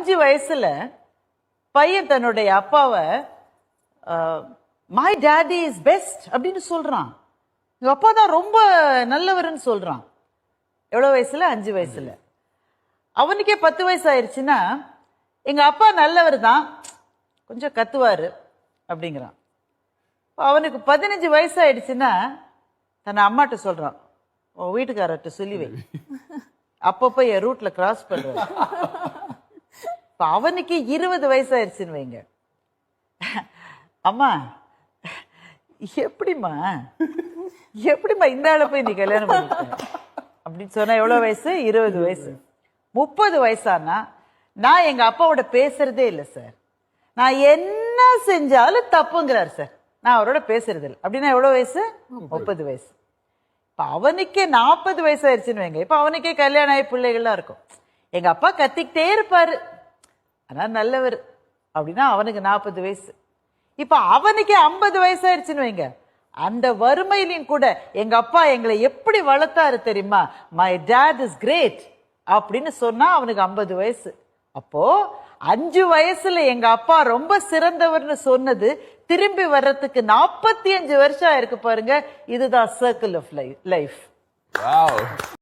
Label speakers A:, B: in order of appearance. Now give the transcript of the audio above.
A: அஞ்சு வயசுல பையன் தன்னுடைய அப்பாவை மை டேடி இஸ் பெஸ்ட் அப்படின்னு சொல்றான். எங்க அப்பா தான் ரொம்ப நல்லவர்னு சொல்றான். எவ்வளவு வயசுல? அஞ்சு வயசுல. அவனுக்கே பத்து வயசு ஆயிடுச்சுன்னா எங்க அப்பா நல்லவர் தான். கொஞ்சம் கத்துவாரு அப்படிங்கிறான். அவனுக்கு பதினஞ்சு வயசு ஆயிடுச்சுன்னா தன் அம்மாட்ட சொல்றான். உன் வீட்டுக்காரர்கிட்ட சொல்லி வை அப்பப்போ என் ரூட்ல கிராஸ் பண்ணுறேன் இப்ப அவனுக்கு இருபது வயசு ஆயிடுச்சுன்னு வைங்க. அம்மா எப்படிம்மா? எப்படிம்மா இந்த ஆளை போய் நீ கல்யாணம் பண்ணிட்ட அப்படின்னு சொன்னா எவ்வளவு வயசு? இருபது வயசு. முப்பது வயசானா? நான் எங்க அப்பாவோட பேசுறதே இல்லை சார். நான் என்ன செஞ்சாலும் தப்புங்கிறார் சார். நான் அவரோட பேசுறது இல்லை அப்படின்னா எவ்வளவு வயசு? முப்பது. வயசு. இப்ப அவனுக்கே நாற்பது வயசு ஆயிடுச்சுன்னு வைங்க. இப்ப அவனுக்கே கல்யாணம் ஆகி பிள்ளைகள்லாம் இருக்கும். எங்க அப்பா கத்திக்கிட்டே இருப்பாரு. ஆனால் நல்லவர். அப்படின்னா அவனுக்கு நாற்பது வயசு. இப்போ அவனுக்கே ஐம்பது வயசாயிருச்சுன்னு வைங்க. அந்த வறுமையிலையும் கூட எங்க அப்பா எங்களை எப்படி வளர்த்தாரு தெரியுமா? மை டேட் இஸ் கிரேட் அப்படின்னு சொன்னா அவனுக்கு ஐம்பது வயசு. அப்போ அஞ்சு வயசுல எங்க அப்பா ரொம்ப சிறந்தவர்னு சொன்னது திரும்பி வர்றதுக்கு நாற்பத்தி அஞ்சு வருஷம் இருக்கு பாருங்க. இதுதான் circle of life life
B: wow